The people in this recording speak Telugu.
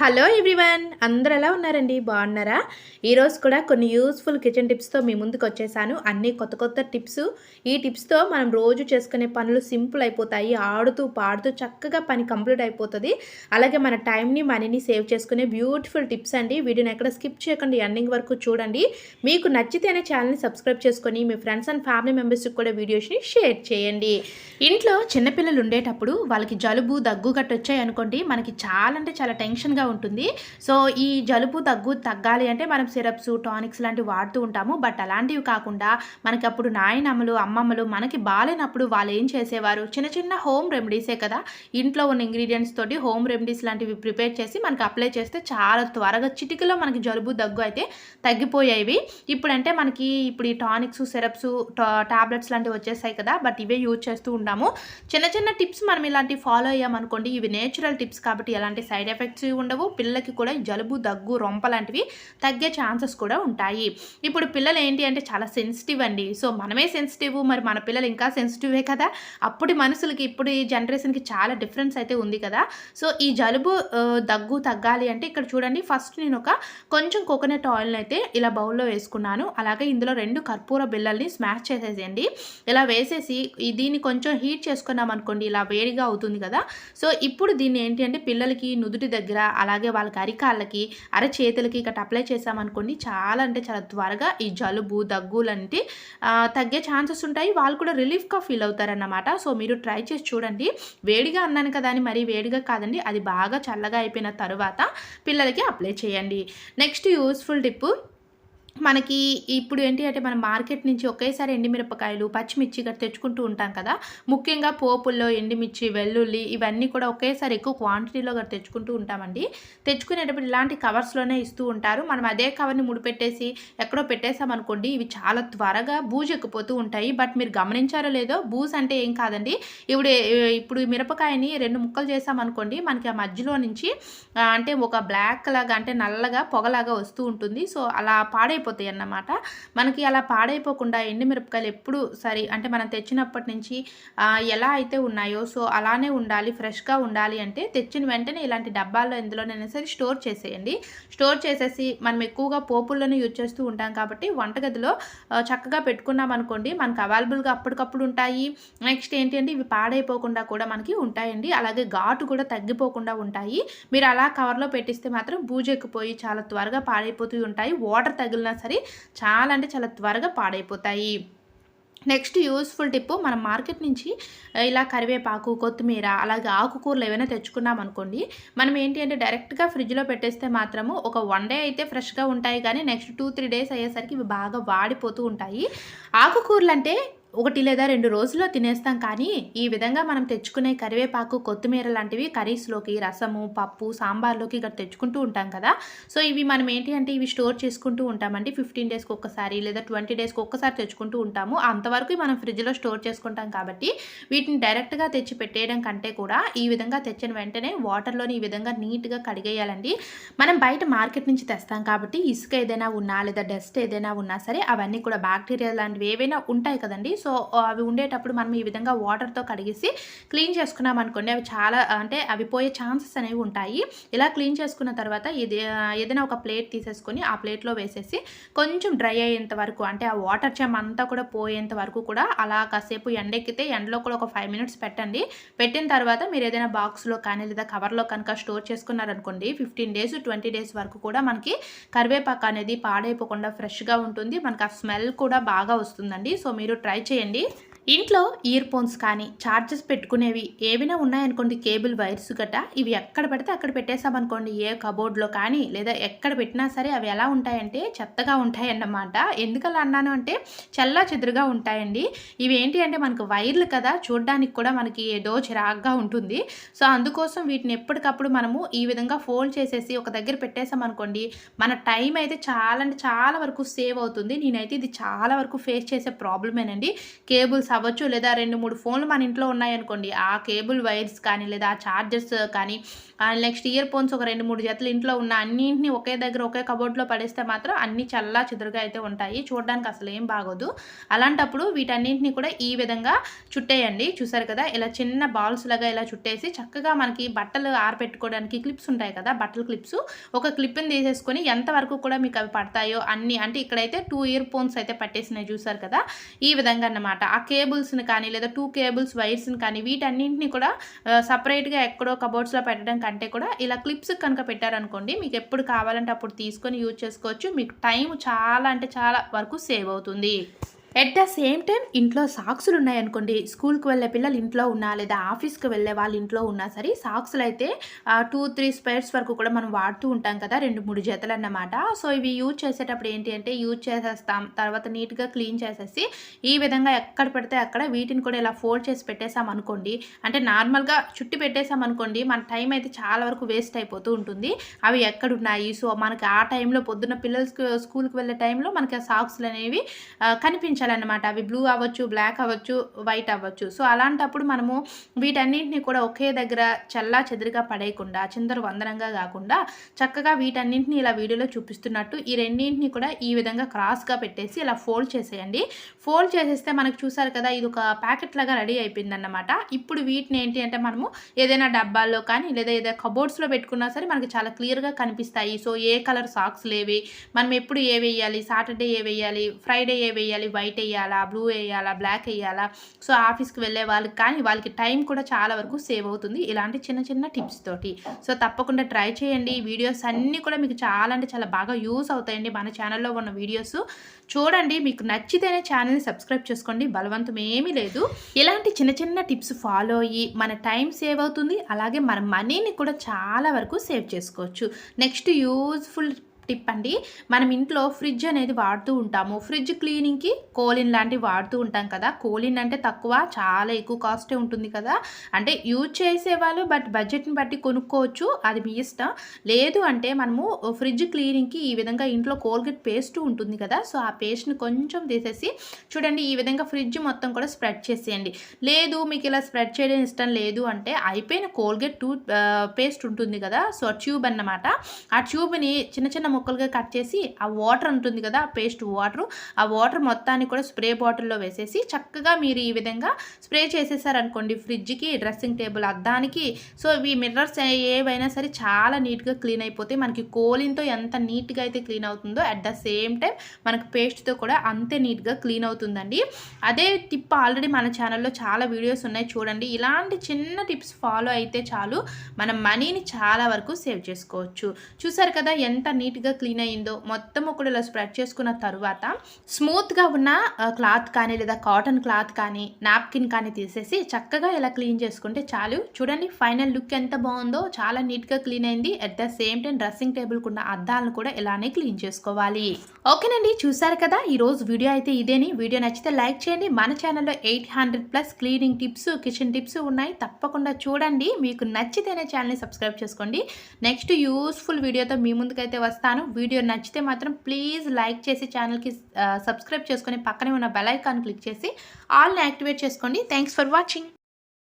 హలో ఎవ్రీవన్ అందరు ఎలా ఉన్నారండి? బాగున్నారా? ఈరోజు కూడా కొన్ని యూస్ఫుల్ కిచెన్ టిప్స్తో మీ ముందుకు వచ్చేసాను. అన్ని కొత్త కొత్త టిప్స్. ఈ టిప్స్తో మనం రోజు చేసుకునే పనులు సింపుల్ అయిపోతాయి. ఆడుతూ పాడుతూ చక్కగా పని కంప్లీట్ అయిపోతుంది. అలాగే మన టైంని మనీని సేవ్ చేసుకునే బ్యూటిఫుల్ టిప్స్ అండి. వీడియోని ఎక్కడ స్కిప్ చేయకుండా. ఎండింగ్ వరకు చూడండి. మీకు నచ్చితేనే ఛానల్ని సబ్స్క్రైబ్ చేసుకొని మీ ఫ్రెండ్స్ అండ్ ఫ్యామిలీ మెంబర్స్కి కూడా వీడియోస్ని షేర్ చేయండి. ఇంట్లో చిన్నపిల్లలు ఉండేటప్పుడు వాళ్ళకి జలుబు దగ్గు గట్ట వచ్చాయి అనుకోండి. మనకి చాలా అంటే చాలా టెన్షన్గా ఉంటుంది. సో ఈ జలుబు దగ్గు తగ్గాలి అంటే మనం సిరప్స్ టానిక్స్ లాంటివి వాడుతూ ఉంటాము. బట్ అలాంటివి కాకుండా మనకి అప్పుడు నాయనమ్మలు అమ్మమ్మలు మనకి బాగాలేనప్పుడు వాళ్ళు ఏం చేసేవారు? చిన్న చిన్న హోమ్ రెమెడీసే కదా. ఇంట్లో ఉన్న ఇంగ్రీడియంట్స్ తోటి హోమ్ రెమెడీస్ లాంటివి ప్రిపేర్ చేసి మనకి అప్లై చేస్తే చాలా త్వరగా చిటికలో మనకి జలుబు దగ్గు అయితే తగ్గిపోయేవి. ఇప్పుడంటే మనకి ఇప్పుడు ఈ టానిక్స్ సిరప్స్ టాబ్లెట్స్ లాంటివి వచ్చేసాయి కదా. బట్ ఇవే యూజ్ చేస్తూ ఉంటాము చిన్న చిన్న టిప్స్ మనం ఇలాంటివి ఫాలో అయ్యామనుకోండి. ఇవి నేచురల్ టిప్స్ కాబట్టి ఎలాంటి సైడ్ ఎఫెక్ట్స్ ఉండవు. పిల్లలకి కూడా జలుబు దగ్గు రొంప లాంటివి తగ్గే ఛాన్సెస్ కూడా ఉంటాయి. ఇప్పుడు పిల్లలు ఏంటి అంటే చాలా సెన్సిటివ్ అండి. సో మనమే సెన్సిటివ్ మరి మన పిల్లలు ఇంకా సెన్సిటివే కదా. అప్పటి మనుషులకి ఇప్పుడు ఈ జనరేషన్కి చాలా డిఫరెన్స్ అయితే ఉంది కదా. సో ఈ జలుబు దగ్గు తగ్గాలి అంటే ఇక్కడ చూడండి. ఫస్ట్ నేను ఒక కొంచెం కోకోనట్ ఆయిల్ని అయితే ఇలా బౌల్లో వేసుకున్నాను. అలాగే ఇందులో రెండు కర్పూర బిల్లల్ని స్మాష్ చేసేసేయండి. ఇలా వేసేసి దీన్ని కొంచెం హీట్ చేసుకున్నాం అనుకోండి ఇలా వేడిగా అవుతుంది కదా. సో ఇప్పుడు దీన్ని ఏంటి అంటే పిల్లలకి నుదుటి దగ్గర అలాగే వాళ్ళకి అరికాళ్ళకి అరచేతులకి ఇక్కడ అప్లై చేసామనుకోండి చాలా అంటే చాలా త్వరగా ఈ జలుబు దగ్గు లాంటి తగ్గే ఛాన్సెస్ ఉంటాయి. వాళ్ళు కూడా రిలీఫ్గా ఫీల్ అవుతారన్నమాట. సో మీరు ట్రై చేసి చూడండి. వేడిగా అన్నాను కదా అని మరీ వేడిగా కాదండి. అది బాగా చల్లగా అయిపోయిన తర్వాత పిల్లలకి అప్లై చేయండి. నెక్స్ట్ యూస్ఫుల్ టిప్ మనకి ఇప్పుడు ఏంటి అంటే మనం మార్కెట్ నుంచి ఒకేసారి ఎండిమిరపకాయలు పచ్చిమిర్చి గట్రా తెచ్చుకుంటూ ఉంటాం కదా. ముఖ్యంగా పోపుల్లో ఎండిమిర్చి వెల్లుల్లి ఇవన్నీ కూడా ఒకేసారి ఎక్కువ క్వాంటిటీలో ఇక్కడ తెచ్చుకుంటూ ఉంటామండి. తెచ్చుకునేటప్పుడు ఇలాంటి కవర్స్లోనే ఇస్తూ ఉంటారు. మనం అదే కవర్ని ముడిపెట్టేసి ఎక్కడో పెట్టేసామనుకోండి ఇవి చాలా త్వరగా బూజు ఎక్కిపోతూ ఉంటాయి. బట్ మీరు గమనించారో లేదో బూజ్ అంటే ఏం కాదండి. ఇప్పుడు ఇప్పుడు మిరపకాయని రెండు ముక్కలు చేసామనుకోండి మనకి ఆ మధ్యలో నుంచి అంటే ఒక బ్లాక్ లాగా అంటే నల్లగా పొగలాగా వస్తూ ఉంటుంది. సో అలా పాడైపోతాయి అన్నమాట. మనకి అలా పాడైపోకుండా ఎండుమిరపకాయలు ఎప్పుడు సరి అంటే మనం తెచ్చినప్పటి నుంచి ఎలా అయితే ఉన్నాయో సో అలానే ఉండాలి ఫ్రెష్గా ఉండాలి అంటే తెచ్చిన వెంటనే ఇలాంటి డబ్బాల్లో ఎందులోనైనా సరే స్టోర్ చేసేయండి. స్టోర్ చేసేసి మనం ఎక్కువగా పోపుల్లోనే యూజ్ చేస్తూ ఉంటాం కాబట్టి వంటగదిలో చక్కగా పెట్టుకున్నాం అనుకోండి మనకు అవైలబుల్గా అప్పటికప్పుడు ఉంటాయి. నెక్స్ట్ ఏంటి అంటే ఇవి పాడైపోకుండా కూడా మనకి ఉంటాయండి. అలాగే ఘాటు కూడా తగ్గిపోకుండా ఉంటాయి. మీరు అలా కవర్లో పెట్టిస్తే మాత్రం బూజెక్కిపోయి చాలా త్వరగా పాడైపోతూ ఉంటాయి. వాటర్ తగిలిన సరే చాలా అంటే చాలా త్వరగా పాడైపోతాయి. నెక్స్ట్ యూస్ఫుల్ టిప్ మనం మార్కెట్ నుంచి ఇలా కరివేపాకు కొత్తిమీర అలాగే ఆకుకూరలు ఏవైనా తెచ్చుకున్నాం అనుకోండి మనం ఏంటి అంటే డైరెక్ట్గా ఫ్రిడ్జ్లో పెట్టేస్తే మాత్రము ఒక వన్ డే అయితే ఫ్రెష్గా ఉంటాయి కానీ నెక్స్ట్ టూ త్రీ డేస్ అయ్యేసరికి ఇవి బాగా వాడిపోతూ ఉంటాయి. ఆకుకూరలు అంటే ఒకటి లేదా రెండు రోజుల్లో తినేస్తాం కానీ ఈ విధంగా మనం తెచ్చుకునే కరివేపాకు కొత్తిమీర లాంటివి కర్రీస్లోకి రసము పప్పు సాంబార్లోకి ఇక్కడ తెచ్చుకుంటూ ఉంటాం కదా. సో ఇవి మనం ఏంటి అంటే ఇవి స్టోర్ చేసుకుంటూ ఉంటామండి. ఫిఫ్టీన్ డేస్కి ఒక్కసారి లేదా ట్వంటీ డేస్కి ఒక్కసారి తెచ్చుకుంటూ ఉంటాము. అంతవరకు మనం ఫ్రిడ్జ్లో స్టోర్ చేసుకుంటాం కాబట్టి వీటిని డైరెక్ట్గా తెచ్చి పెట్టేయడం కంటే కూడా ఈ విధంగా తెచ్చిన వెంటనే వాటర్లోని ఈ విధంగా నీట్గా కడిగేయాలండి. మనం బయట మార్కెట్ నుంచి తెస్తాం కాబట్టి ఇసుక ఏదైనా ఉన్నా లేదా డస్ట్ ఏదైనా ఉన్నా సరే అవన్నీ కూడా బ్యాక్టీరియా లాంటివి ఏవైనా ఉంటాయి కదండి. సో సో అవి ఉండేటప్పుడు మనం ఈ విధంగా వాటర్తో కడిగేసి క్లీన్ చేసుకున్నాం అనుకోండి. అవి చాలా అంటే అవి పోయే ఛాన్సెస్ అనేవి ఉంటాయి. ఇలా క్లీన్ చేసుకున్న తర్వాత ఇది ఏదైనా ఒక ప్లేట్ తీసేసుకొని ఆ ప్లేట్లో వేసేసి కొంచెం డ్రై అయ్యేంత వరకు అంటే ఆ వాటర్ చెమ్ అంతా కూడా పోయేంత వరకు కూడా అలా కాసేపు ఎండెక్కితే ఎండలో కూడా ఒక ఫైవ్ మినిట్స్ పెట్టండి. పెట్టిన తర్వాత మీరు ఏదైనా బాక్స్లో కానీ లేదా కవర్లో కనుక స్టోర్ చేసుకున్నారనుకోండి ఫిఫ్టీన్ డేస్ ట్వంటీ డేస్ వరకు కూడా మనకి కరివేపాకు అనేది పాడైపోకుండా ఫ్రెష్గా ఉంటుంది. మనకి ఆ స్మెల్ కూడా బాగా వస్తుందండి. సో మీరు ట్రై చేయండి. ఇంట్లో ఇయర్ ఫోన్స్ కానీ ఛార్జెస్ పెట్టుకునేవి ఏవైనా ఉన్నాయనుకోండి కేబుల్ వైర్స్ గట్ట. ఇవి ఎక్కడ పడితే అక్కడ పెట్టేసామనుకోండి ఏ కబోర్డ్లో కానీ లేదా ఎక్కడ పెట్టినా సరే అవి ఎలా ఉంటాయంటే చెత్తగా ఉంటాయన్నమాట. ఎందుకలా అన్నాను అంటే చల్లా చెదురుగా ఉంటాయండి. ఇవి ఏంటి అంటే మనకు వైర్లు కదా చూడడానికి కూడా మనకి ఏదో చిరాగ్గా ఉంటుంది. సో అందుకోసం వీటిని ఎప్పటికప్పుడు మనము ఈ విధంగా ఫోల్డ్ చేసేసి ఒక దగ్గర పెట్టేసామనుకోండి మన టైం అయితే చాలా అంటే చాలా వరకు సేవ్ అవుతుంది. నేనైతే ఇది చాలా వరకు ఫేస్ చేసే ప్రాబ్లమేనండి కేబుల్స్ అవ్వచ్చు లేదా రెండు మూడు ఫోన్లు మన ఇంట్లో ఉన్నాయనుకోండి ఆ కేబుల్ వైర్స్ కానీ లేదా ఆ చార్జర్స్ కానీ నెక్స్ట్ ఇయర్ ఫోన్స్ ఒక రెండు మూడు జతలు ఇంట్లో ఉన్న అన్నింటినీ ఒకే దగ్గర ఒకే కబోర్డ్లో పడేస్తే మాత్రం అన్ని చల్లా చెదురుగా అయితే ఉంటాయి. చూడడానికి అసలు ఏం బాగోదు. అలాంటప్పుడు వీటన్నింటినీ కూడా ఈ విధంగా చుట్టేయండి. చూసారు కదా ఇలా చిన్న బాల్స్ లాగా ఇలా చుట్టేసి చక్కగా మనకి బట్టలు ఆరపెట్టుకోవడానికి క్లిప్స్ ఉంటాయి కదా బట్టల క్లిప్స్. ఒక క్లిప్ని తీసేసుకొని ఎంతవరకు కూడా మీకు అవి పడతాయో అన్ని అంటే ఇక్కడైతే టూ ఇయర్ ఫోన్స్ అయితే పట్టేసినాయి చూసారు కదా ఈ విధంగా అన్నమాట. ఆ కేబుల్స్ని కానీ లేదా టూ కేబుల్స్ వైర్స్ని కానీ వీటన్నింటినీ కూడా సపరేట్గా ఎక్కడో కబోర్డ్స్లో పెట్టడం కంటే కూడా ఇలా క్లిప్స్ కనుక పెట్టారనుకోండి మీకు ఎప్పుడు కావాలంటే అప్పుడు తీసుకొని యూజ్ చేసుకోవచ్చు. మీకు టైం చాలా అంటే చాలా వరకు సేవ్ అవుతుంది. ఎట్ ద సేమ్ టైం ఇంట్లో సాక్సులు ఉన్నాయనుకోండి స్కూల్కి వెళ్ళే పిల్లలు ఇంట్లో ఉన్నా లేదా ఆఫీస్కి వెళ్ళే వాళ్ళు ఇంట్లో ఉన్నా సరే సాక్సులు అయితే టూ త్రీ స్పైర్స్ వరకు కూడా మనం వాడుతూ ఉంటాం కదా రెండు మూడు జతలు అన్నమాట. సో ఇవి యూజ్ చేసేటప్పుడు ఏంటి అంటే యూజ్ చేసేస్తాం. తర్వాత నీట్గా క్లీన్ చేసేసి ఈ విధంగా ఎక్కడ పెడితే అక్కడ వీటిని కూడా ఇలా ఫోల్డ్ చేసి పెట్టేసాం అనుకోండి. అంటే నార్మల్గా చుట్టి పెట్టేసాం అనుకోండి మన టైం అయితే చాలా వరకు వేస్ట్ అయిపోతూ ఉంటుంది. అవి ఎక్కడున్నాయి సో మనకి ఆ టైంలో పొద్దున్న పిల్లలకి స్కూల్కి వెళ్ళే టైంలో మనకి ఆ సాక్స్లు అనేవి కనిపించాలి అనమాట అవి బ్లూ అవ్వచ్చు బ్లాక్ అవ్వచ్చు వైట్ అవ్వచ్చు. సో అలాంటప్పుడు మనము వీటన్నింటిని కూడా ఒకే దగ్గర చల్లా చెదురుగా పడేయకుండా చిందర వందరంగా కాకుండా చక్కగా వీటన్నింటిని ఇలా వీడియోలో చూపిస్తున్నట్టు ఈ రెండింటిని కూడా ఈ విధంగా క్రాస్గా పెట్టేసి ఇలా ఫోల్డ్ చేసేయండి. ఫోల్డ్ చేసేస్తే మనకు చూసారు కదా ఇది ఒక ప్యాకెట్ లాగా రెడీ అయిపోయిందన్నమాట. ఇప్పుడు వీటిని ఏంటి అంటే మనము ఏదైనా డబ్బాల్లో కానీ లేదా ఏదైనా కబోర్డ్స్లో పెట్టుకున్నా సరే మనకి చాలా క్లియర్గా కనిపిస్తాయి. సో ఏ కలర్ సాక్స్ లేవి మనం ఎప్పుడు ఏ వేయాలి సాటర్డే ఏ వేయాలి ఫ్రైడే ఏ వేయాలి వైట్ వైట్ వేయాలా బ్లూ వేయాలా బ్లాక్ వేయాలా. సో ఆఫీస్కి వెళ్ళే వాళ్ళకి కానీ వాళ్ళకి టైం కూడా చాలా వరకు సేవ్ అవుతుంది ఇలాంటి చిన్న చిన్న టిప్స్ తోటి. సో తప్పకుండా ట్రై చేయండి. వీడియోస్ అన్నీ కూడా మీకు చాలా అంటే చాలా బాగా యూస్ అవుతాయండి మన ఛానల్లో ఉన్న వీడియోస్. చూడండి మీకు నచ్చితేనే ఛానల్ని సబ్స్క్రైబ్ చేసుకోండి. బలవంతం ఏమీ లేదు. ఇలాంటి చిన్న చిన్న టిప్స్ ఫాలో అయ్యి మన టైం సేవ్ అవుతుంది. అలాగే మన మనీని కూడా చాలా వరకు సేవ్ చేసుకోవచ్చు. నెక్స్ట్ యూజ్ఫుల్ టిప్ అండి మనం ఇంట్లో ఫ్రిడ్జ్ అనేది వాడుతూ ఉంటాము. ఫ్రిడ్జ్ క్లీనింగ్కి కోలిన్ లాంటివి వాడుతూ ఉంటాం కదా. కోలిన్ అంటే తక్కువ చాలా ఎక్కువ కాస్టే ఉంటుంది కదా. అంటే యూజ్ చేసేవాళ్ళు బట్ బడ్జెట్ని బట్టి కొనుక్కోవచ్చు. అది మీ ఇష్టం. లేదు అంటే మనము ఫ్రిడ్జ్ క్లీనింగ్కి ఈ విధంగా ఇంట్లో కోల్గేట్ పేస్ట్ ఉంటుంది కదా. సో ఆ పేస్ట్ని కొంచెం తీసేసి చూడండి ఈ విధంగా ఫ్రిడ్జ్ మొత్తం కూడా స్ప్రెడ్ చేసేయండి. లేదు మీకు ఇలా స్ప్రెడ్ చేయడం ఇష్టం లేదు అంటే అయిపోయిన కోల్గేట్ టూత్ పేస్ట్ ఉంటుంది కదా. సో ట్యూబ్ అన్నమాట. ఆ ట్యూబ్ని చిన్న చిన్న ముక్కలుగా కట్ చేసి ఆ వాటర్ ఉంటుంది కదా ఆ పేస్ట్ వాటర్ ఆ వాటర్ మొత్తాన్ని కూడా స్ప్రే బాటిల్లో వేసేసి చక్కగా మీరు ఈ విధంగా స్ప్రే చేసేసారనుకోండి ఫ్రిడ్జ్కి డ్రెస్సింగ్ టేబుల్ అద్దానికి. సో ఇవి మిర్రర్స్ ఏవైనా సరే చాలా నీట్గా క్లీన్ అయిపోతాయి మనకి కోలింతో ఎంత నీట్గా అయితే క్లీన్ అవుతుందో అట్ ద సేమ్ టైం మనకి పేస్ట్తో కూడా అంతే నీట్గా క్లీన్ అవుతుందండి. అదే టిప్ ఆల్రెడీ మన ఛానల్లో చాలా వీడియోస్ ఉన్నాయి చూడండి. ఇలాంటి చిన్న టిప్స్ ఫాలో అయితే చాలు. మన మనీని చాలా వరకు సేవ్ చేసుకోవచ్చు. చూసారు కదా ఎంత నీట్గా క్లీన్ అయ్యిందో మొత్తం ఒకటి ఇలా స్ప్రెడ్ చేసుకున్న తర్వాత స్మూత్గా ఉన్న క్లాత్ కానీ లేదా కాటన్ క్లాత్ కానీ నాప్కిన్ కానీ తీసేసి చక్కగా ఇలా క్లీన్ చేసుకుంటే చాలు. చూడండి ఫైనల్ లుక్ ఎంత బాగుందో. చాలా నీట్గా క్లీన్ అయింది. At the same time dressing టేబుల్కి ఉన్న అద్దాలను కూడా ఇలానే క్లీన్ చేసుకోవాలి. ఓకేనండి చూసారు కదా? ఈరోజు వీడియో అయితే ఇదేని. వీడియో నచ్చితే లైక్ చేయండి. మన ఛానల్లో eight hundred plus cleaning tips kitchen tips ఉన్నాయి. తప్పకుండా చూడండి. మీకు నచ్చితేనే ఛానల్ని సబ్స్క్రైబ్ చేసుకోండి. నెక్స్ట్ యూస్ఫుల్ వీడియోతో మీ ముందుకైతే వస్తాను. వీడియో నచ్చితే మాత్రం ప్లీజ్ లైక్ చేసి ఛానల్కి సబ్స్క్రైబ్ చేసుకొని పక్కనే ఉన్న బెల్ ఐకాన్ క్లిక్ చేసి ఆల్ని యాక్టివేట్ చేసుకోండి. Thanks for watching